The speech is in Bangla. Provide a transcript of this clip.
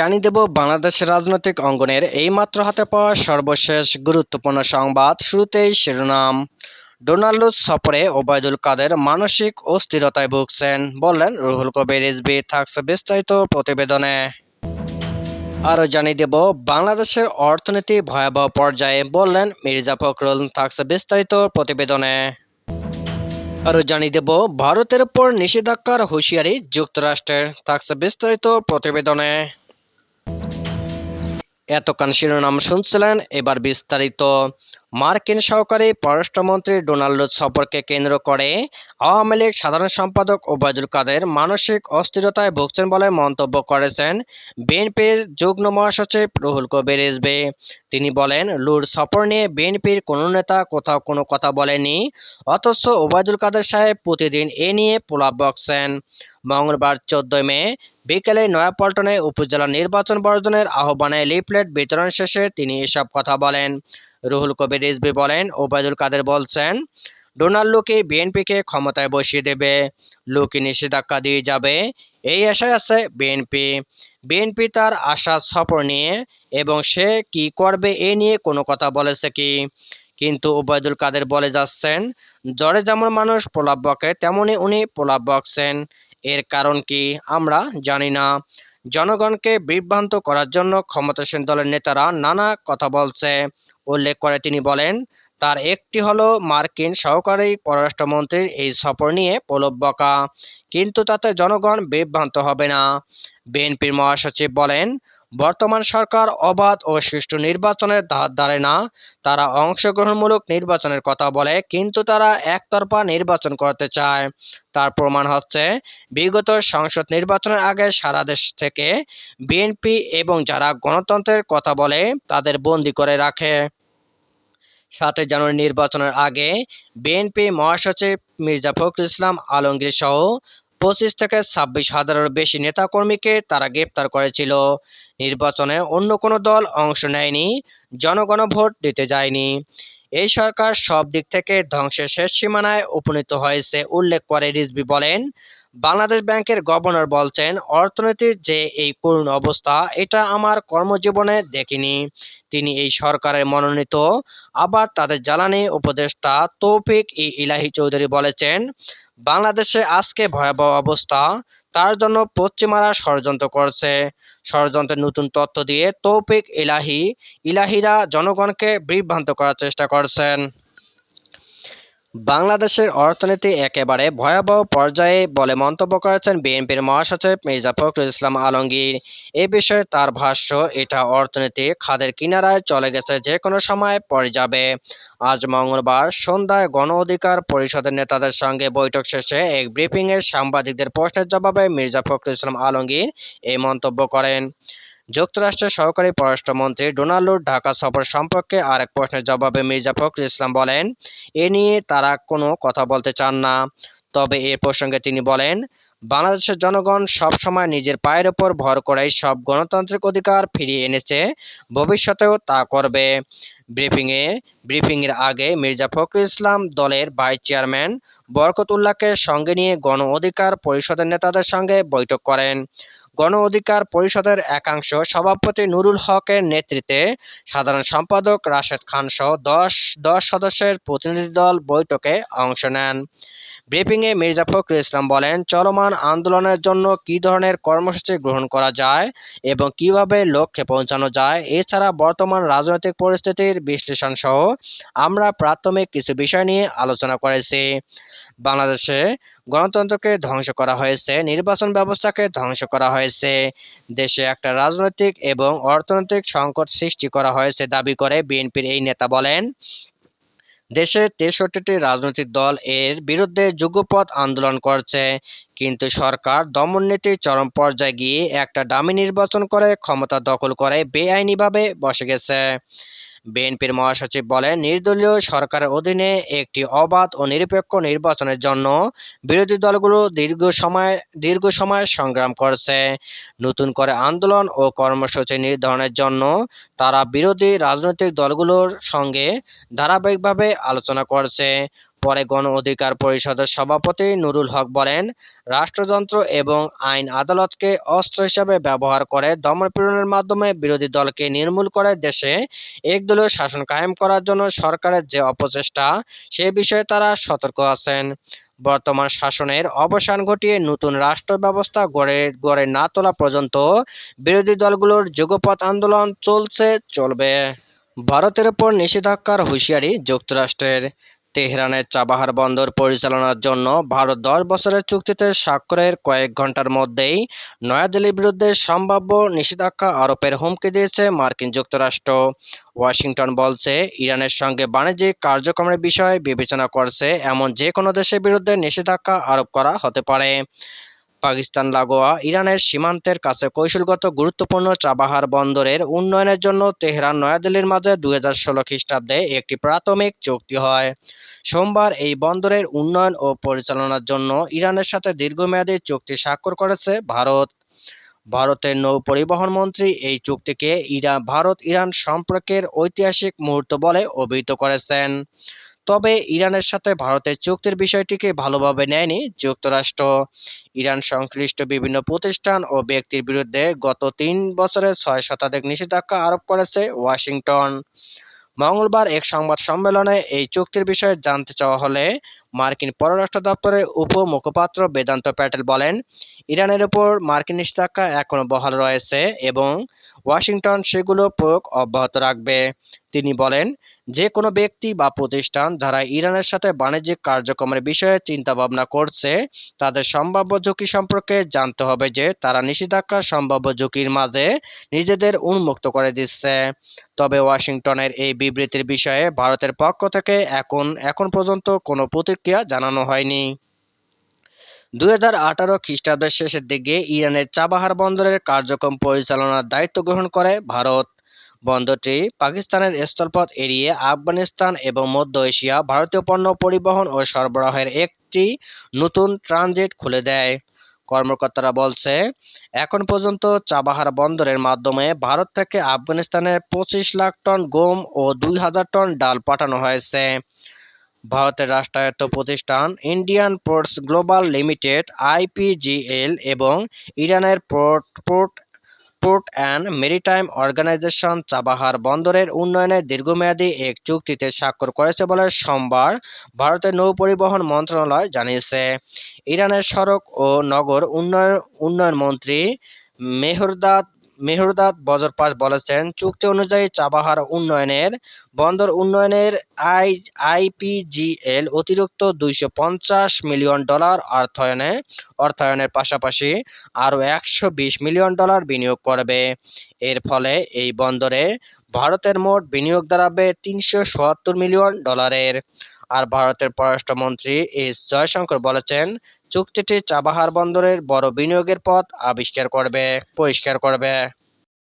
জানিয়ে দেব বাংলাদেশের রাজনৈতিক অঙ্গনের এইমাত্র হাতে পাওয়া সর্বশেষ গুরুত্বপূর্ণ সংবাদ শুরুতেই শিরোনাম। ডোনাল্ড সফরে ওবায়দুল কাদের মানসিক অস্থিরতায় ভুগছেন বললেন রুহুল কবির রিজভী থাকছে বিস্তারিত প্রতিবেদনে। আরও জানিয়ে দেব, বাংলাদেশের অর্থনীতি ভয়াবহ পর্যায়ে বললেন মির্জা ফখরুল, থাকছে বিস্তারিত প্রতিবেদনে। আরও জানিয়ে দেব, ভারতের উপর নিষেধাজ্ঞার হুঁশিয়ারি যুক্তরাষ্ট্রের, থাকছে বিস্তারিত প্রতিবেদনে। এতক্ষণ শিরোনাম শুনছিলেন। এবার বিস্তারিত। মার্কিন সহকারী পররাষ্ট্রমন্ত্রী ডোনাল্ড সফরকে কেন্দ্র করে আওয়ামী লীগ সাধারণ সম্পাদক ওবায়দুল কাদের মানসিক অস্থিরতায় ভুগছেন বলে মন্তব্য করেছেন বিএনপির যুগ্ম মহাসচিব রুহুল কবির রিজভী। তিনি বলেন, লুর সফর নিয়ে বিএনপির কোনো নেতা কোথাও কোনো কথা বলেনি, অথচ ওবায়দুল কাদের সাহেব প্রতিদিন এ নিয়ে পোলাপ বকছেন। মঙ্গলবার চোদ্দই মে বিকেলে নয়াপল্টনে উপজেলা নির্বাচন বর্জনের আহ্বানে লিফলেট বিতরণ শেষে তিনি এসব কথা বলেন। রুহুল কবির রিজভী বলেন, ওবায়দুল কাদের বলছেন ডোনাল্ডোকে বিএনপিকে ক্ষমতায় বসিয়ে দেবে। লোকে নিষেধাজ্ঞা দিয়ে যাবে, এই আশায় আছে বিএনপি। বিএনপি তার আশা সফর নিয়ে এবং সে কি করবে এ নিয়ে কোনো কথা বলেছে কি? কিন্তু ওবায়দুল কাদের বলে যাচ্ছেন, জ্বরে যেমন মানুষ প্রলাপ বকে, তেমনি উনি প্রলাপ বকছেন। এর কারণ কি আমরা জানি না। জনগণকে বিভ্রান্ত করার জন্য ক্ষমতাসীন দলের নেতারা নানা কথা বলছে। উল্লেখ করে তিনি বলেন, তার একটি হলো মার্কিন সহকারী পররাষ্ট্রমন্ত্রীর এই সফর নিয়ে প্রলোভ বকা, কিন্তু তাতে জনগণ বিভ্রান্ত হবে না। বিএনপির মহাসচিব বলেন বর্তমান সরকার অবাধ ও সুষ্ঠু নির্বাচনের ধার ধারে না। তারা অংশগ্রহণমূলক নির্বাচনের কথা বলে, কিন্তু তারা একতরফা নির্বাচন করতে চায়। তার প্রমাণ হচ্ছে, বিগত সংসদ নির্বাচনের আগে সারা দেশ থেকে বিএনপি এবং যারা গণতন্ত্রের কথা বলে, তাদের বন্দি করে রাখে। সাতই জানুয়ারি নির্বাচনের আগে বিএনপি মহাসচিব মির্জা ফখরুল ইসলাম আলমগীর সহ পঁচিশ থেকে ছাব্বিশ হাজারের বেশি নেতাকর্মীকে তারা গ্রেপ্তার করেছিল। নির্বাচনে অন্য কোনো দল অংশ নেয়নি জনগণ ভোট দিতে যায়নি। এই সরকার সব দিক থেকে ধ্বংসের শেষ সীমানায় উপনীত হয়েছে, উল্লেখ করে রিজভী বলেন। বাংলাদেশ ব্যাংকের গভর্নর বলছেন, অর্থনীতির যে এই করুণ অবস্থা, এটা আমার কর্মজীবনে দেখিনি। তিনি এই সরকারের মনোনীত। আবার তাদের জ্বালানি উপদেষ্টা তৌফিক ই ইলাহি চৌধুরী বলেছেন, বাংলাদেশে আজকে ভয়াবহ অবস্থা, তার জন্য পশ্চিমারা ষড়যন্ত্র করছে। ষড়যন্ত্রের নতুন তথ্য দিয়ে তৌফিক ইলাহি ইলাহিরা জনগণকে বিভ্রান্ত করার চেষ্টা করছেন। বাংলাদেশের অর্থনীতি একেবারে ভয়াবহ পর্যায়ে বলে মন্তব্য করেছেন বিএনপির মহাসচিব মির্জা ফখরুল ইসলাম আলমগীর। এ বিষয়ে তার ভাষ্য, এটা অর্থনীতি খাদের কিনারায় চলে গেছে যে কোনো সময় পড়ে যাবে। আজ মঙ্গলবার সন্ধ্যায় গণ অধিকার পরিষদের নেতাদের সঙ্গে বৈঠক শেষে এক ব্রিফিংয়ে সাংবাদিকদের প্রশ্নের জবাবে মির্জা ফখরুল ইসলাম আলমগীর এই মন্তব্য করেন। যুক্তরাষ্ট্রের সহকারী পররাষ্ট্রমন্ত্রী ডোনাল্ড ঢাকা সফর সম্পর্কে আরেক প্রশ্নের জবাবে মির্জা ফখরুল ইসলাম বলেন, এ নিয়ে তারা কোনো কথা বলতে চান না। তবে এ প্রসঙ্গে তিনি বলেন, বাংলাদেশের জনগণ সব সময় নিজের পায়ের ওপর ভর করেই সব গণতান্ত্রিক অধিকার ফিরিয়ে এনেছে। ভবিষ্যতেও তা করবে। ব্রিফিংয়ে, ব্রিফিংয়ের আগে মির্জা ফখরুল ইসলাম দলের ভাইস চেয়ারম্যান বরকত উল্লাহকে সঙ্গে নিয়ে গণ অধিকার পরিষদের নেতাদের সঙ্গে বৈঠক করেন। গণ অধিকার পরিষদের একাংশ সভাপতি নুরুল হকের নেতৃত্বে সাধারণ সম্পাদক রাশেদ খান সহ দশ দশ সদস্যের প্রতিনিধি দল বৈঠকে অংশ নেন। ব্রিফিংয়ে মির্জা ফখরুল ইসলাম বলেন, চলমান আন্দোলনের জন্য কী ধরনের কর্মসূচি গ্রহণ করা যায় এবং কীভাবে লক্ষ্যে পৌঁছানো যায়, এছাড়া বর্তমান রাজনৈতিক পরিস্থিতির বিশ্লেষণ সহ আমরা প্রাথমিক কিছু বিষয় নিয়ে আলোচনা করেছি। বাংলাদেশে গণতন্ত্রকে ধ্বংস করা হয়েছে, নির্বাচন ব্যবস্থাকে ধ্বংস করা হয়েছে, দেশে একটা রাজনৈতিক এবং অর্থনৈতিক সংকট সৃষ্টি করা হয়েছে দাবি করে বিএনপির এই নেতা বলেন। দেশের তেষট্টিটি রাজনৈতিক দল এর বিরুদ্ধে যুগপৎ আন্দোলন করছে, কিন্তু সরকার দমননীতির চরম পর্যায়ে গিয়ে একটা ডামি নির্বাচন করে ক্ষমতা দখল করে বেআইনিভাবে বসে গেছে। বিএনপির মহাসচিব বলেন, নির্দলীয় সরকারের অধীনে একটি অবাধ ও নিরপেক্ষ নির্বাচনের জন্য বিরোধী দলগুলো দীর্ঘ সময় দীর্ঘ সময় সংগ্রাম করছে। নতুন করে আন্দোলন ও কর্মসূচি নির্ধারণের জন্য তারা বিরোধী রাজনৈতিক দলগুলোর সঙ্গে ধারাবাহিকভাবে আলোচনা করছে। পরে গণ অধিকার পরিষদের সভাপতি নুরুল হক বলেন, রাষ্ট্রযন্ত্র এবং আইন আদালতকে অস্ত্র হিসাবে ব্যবহার করে দমনপীড়নের মাধ্যমে বিরোধী দলকে নির্মূল করে দেশে একদলীয় শাসন কায়েম করার জন্য সরকারের যে অপচেষ্টা, সে বিষয়ে তারা সতর্ক আছেন। বর্তমান শাসনের অবসান ঘটিয়ে নতুন রাষ্ট্র ব্যবস্থা গড়ে গড়ে না তোলা পর্যন্ত বিরোধী দলগুলোর যুগপথ আন্দোলন চলছে, চলবে। ভারতের ওপর নিষেধাজ্ঞার হুঁশিয়ারি যুক্তরাষ্ট্রের। তেহরানের চাবাহার বন্দর পরিচালনার জন্য ভারত দশ বছরের চুক্তিতে স্বাক্ষরের কয়েক ঘণ্টার মধ্যেই নয়াদিল্লির বিরুদ্ধে সম্ভাব্য নিষেধাজ্ঞা আরোপের হুমকি দিয়েছে মার্কিন যুক্তরাষ্ট্র। ওয়াশিংটন বলছে, ইরানের সঙ্গে বাণিজ্যিক কার্যক্রমের বিষয় বিবেচনা করছে এমন যে কোনো দেশের বিরুদ্ধে নিষেধাজ্ঞা আরোপ করা হতে পারে। পাকিস্তান, লাগোয়া, ইরানের সীমান্তের কাছে কৌশলগত গুরুত্বপূর্ণ চাবাহার বন্দরের উন্নয়নের জন্য তেহরান, নয়াদিল্লির মাঝে দুই হাজার ষোলো খ্রিস্টাব্দে একটি প্রাথমিক চুক্তি হয়। সোমবার এই বন্দরের উন্নয়ন ও পরিচালনার জন্য ইরানের সাথে দীর্ঘমেয়াদী চুক্তি স্বাক্ষর করেছে ভারত। ভারতের নৌ পরিবহন মন্ত্রী এই চুক্তিকে ইরান ভারত ইরান সম্পর্কের ঐতিহাসিক মুহূর্ত বলে অভিহিত করেছেন। তবে ইরানের সাথে ভারতের চুক্তির বিষয়টিকে ভালোভাবে নেয়নি যুক্তরাষ্ট্র। ইরান সংশ্লিষ্ট বিভিন্ন প্রতিষ্ঠান ও ব্যক্তির বিরুদ্ধে গত তিন বছরে ছয় শতাধিক নিষেধাজ্ঞা আরোপ করেছে ওয়াশিংটন। মঙ্গলবার এক সংবাদ সম্মেলনে এই চুক্তির বিষয়ে জানতে চাওয়া হলে মার্কিন পররাষ্ট্র দপ্তরের উপ মুখপাত্র বেদান্ত প্যাটেল বলেন, ইরানের উপর মার্কিন নিষেধাজ্ঞা এখনও বহাল রয়েছে এবং ওয়াশিংটন সেগুলো প্রয়োগ অব্যাহত রাখবে। তিনি বলেন যে কোনো ব্যক্তি বা প্রতিষ্ঠান যারা ইরানের সাথে বাণিজ্যিক কার্যক্রমের বিষয়ে চিন্তাভাবনা করছে, তাদের সম্ভাব্য ঝুঁকি সম্পর্কে জানতে হবে যে তারা নিষেধাজ্ঞার সম্ভাব্য ঝুঁকির মাঝে নিজেদের উন্মুক্ত করে দিচ্ছে। তবে ওয়াশিংটনের এই বিবৃতির বিষয়ে ভারতের পক্ষ থেকে এখন এখন পর্যন্ত কোনো প্রতিক্রিয়া জানানো হয়নি। দুই হাজার আঠারো খ্রিস্টাব্দের শেষের দিকে ইরানের চাবাহার বন্দরের কার্যক্রম পরিচালনার দায়িত্ব গ্রহণ করে ভারত। বন্দরটি পাকিস্তানের স্থলপথ এড়িয়ে আফগানিস্তান এবং মধ্য এশিয়া ভারতীয় পণ্য পরিবহন ও সরবরাহের একটি নতুন ট্রানজিট খুলে দেয়। কর্মকর্তারা বলছে, এখন পর্যন্ত চাবাহার বন্দরের মাধ্যমে ভারত থেকে আফগানিস্তানে পঁচিশ লাখ টন গম ও দুই হাজার টন ডাল পাঠানো হয়েছে। ভারতের রাষ্ট্রায়ত্ত প্রতিষ্ঠান Indian Ports Global Limited, IPGL এবং ইরানের port port port and Maritime Organization Chabahar বন্দরের উন্নয়নে দীর্ঘমেয়াদী এক চুক্তিতে স্বাক্ষর করেছে বলে সোমবার ভারতের নৌ পরিবহন মন্ত্রণালয় জানিয়েছে। ইরানের সড়ক ও নগর উন্নয়ন উন্নয়ন মন্ত্রী মেহরদাদ মেহরদাদ বজরপাস বলেছেন, চুক্তি অনুযায়ী চাবাহার উন্নয়নের, বন্দর উন্নয়নের আই আইপিজিএল অতিরিক্ত দুইশো পঞ্চাশ মিলিয়ন ডলার অর্থায়নে, অর্থায়নের পাশাপাশি আরও একশো বিশ মিলিয়ন ডলার বিনিয়োগ করবে। এর ফলে এই বন্দরে ভারতের মোট বিনিয়োগ দাঁড়াবে তিনশো মিলিয়ন ডলারের। আর ভারতের পররাষ্ট্রমন্ত্রী এস জয়শঙ্কর বলেছেন চুক্তিটি চাবাহার বন্দরের বড় বিনিয়োগের পথ আবিষ্কার করবে পরিষ্কার করবে।